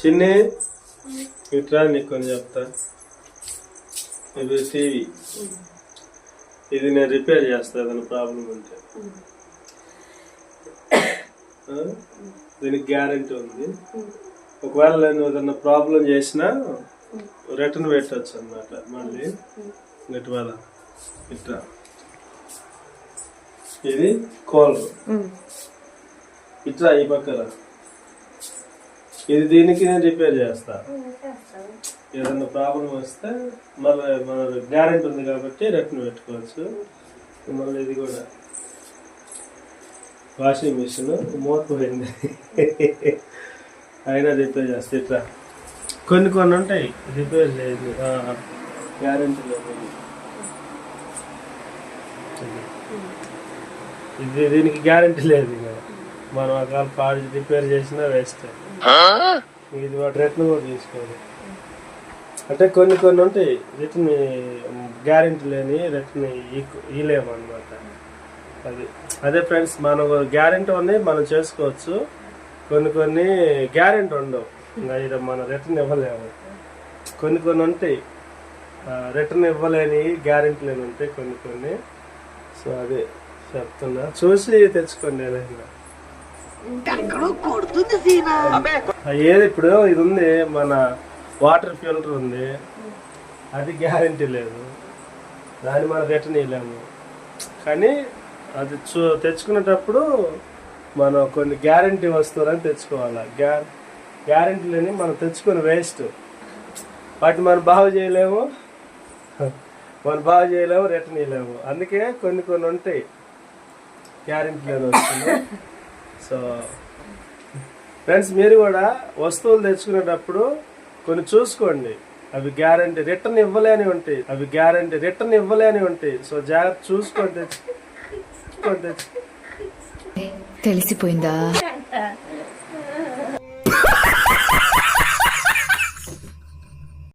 చిన్ని ఇట్రా నీకు కొన్ని చెప్తా. ఇది టీవీ. ఇది నేను రిపేర్ చేస్తా ఏదైనా ప్రాబ్లం ఉంటే? దీనికి గ్యారంటీ ఉంది. ఒకవేళ నేను ఏదైనా ప్రాబ్లం చేసినా రిటర్న్ పెట్టచ్చు అన్నమాట మళ్ళీ. ఇటువేళ ఇట్లా ఇది కూలర్ ఇట్లా ఈ పక్కన. ఇది దీనికి నేను రిపేర్ చేస్తా. ఏదైనా ప్రాబ్లం వస్తే మళ్ళీ మన గ్యారెంటీ ఉంది కాబట్టి రిటర్న్ పెట్టుకోవచ్చు. మళ్ళీ ఇది కూడా. వాషింగ్ మిషన్ మోకపోయింది అయినా రిపేర్ చేస్తే. ఇట్లా. కొన్ని కొన్ని ఉంటాయి. రిపేర్ లేదు. గ్యారెంటీ లేదు. ఇది దీనికి గ్యారెంటీ లేదు ఇక. మనం ఒకవేళ పాడు రిపేర్ చేసినా వేస్ట్ ఇది వాటి రిటర్న్ కూడా తీసుకోవాలి. అంటే కొన్ని కొన్ని ఉంటాయి రిటర్న్ గ్యారెంటీ లేని రిటర్న్ ఇలేము అనమాట అది అదే ఫ్రెండ్స్ మనం గ్యారెంటీ ఉన్నాయి మనం చేసుకోవచ్చు. కొన్ని కొన్ని గ్యారెంటీ ఉండవు. ఇంకా మనం రిటర్న్ ఇవ్వలేము. కొన్ని కొన్ని ఉంటాయి. రిటర్న్ ఇవ్వలేని గ్యారెంటీ లేని ఉంటాయి కొన్ని కొన్ని. సో అదే చెప్తున్నా. చూసి తెచ్చుకోండి ఏదైనా. ఏది ఇప్పుడు? ఇది ఉంది మన వాటర్ ఫిల్టర్ ఉంది. అది గ్యారంటీ లేదు. దాన్ని మనం రిటర్న్ ఇవ్వలేము కానీ అది చూ తెచ్చుకునేటప్పుడు మనం కొన్ని గ్యారంటీ వస్తువులని తెచ్చుకోవాలి. గ్యా గ్యారంటీ లేని మనం తెచ్చుకొని వేస్ట్. వాటిని మనం బాగు చేయలేము. మనం బాగు చేయలేము రిటర్న్ ఇవ్వలేము అందుకే కొన్ని కొన్ని ఉంటాయి. గ్యారంటీ లేని వస్తువులు. సో ఫ్రెండ్స్ మీరు కూడా వస్తువులు తెచ్చుకునేటప్పుడు కొన్ని చూసుకోండి. అవి గ్యారంటీ రిటర్న్ ఇవ్వలేని ఉంటాయి. అవి గ్యారంటీ రిటర్న్ ఇవ్వలేని ఉంటాయి. సో జాగ్రత్త చూసుకొని చూసుకొని తెచ్చు తెలిసిపోయిందా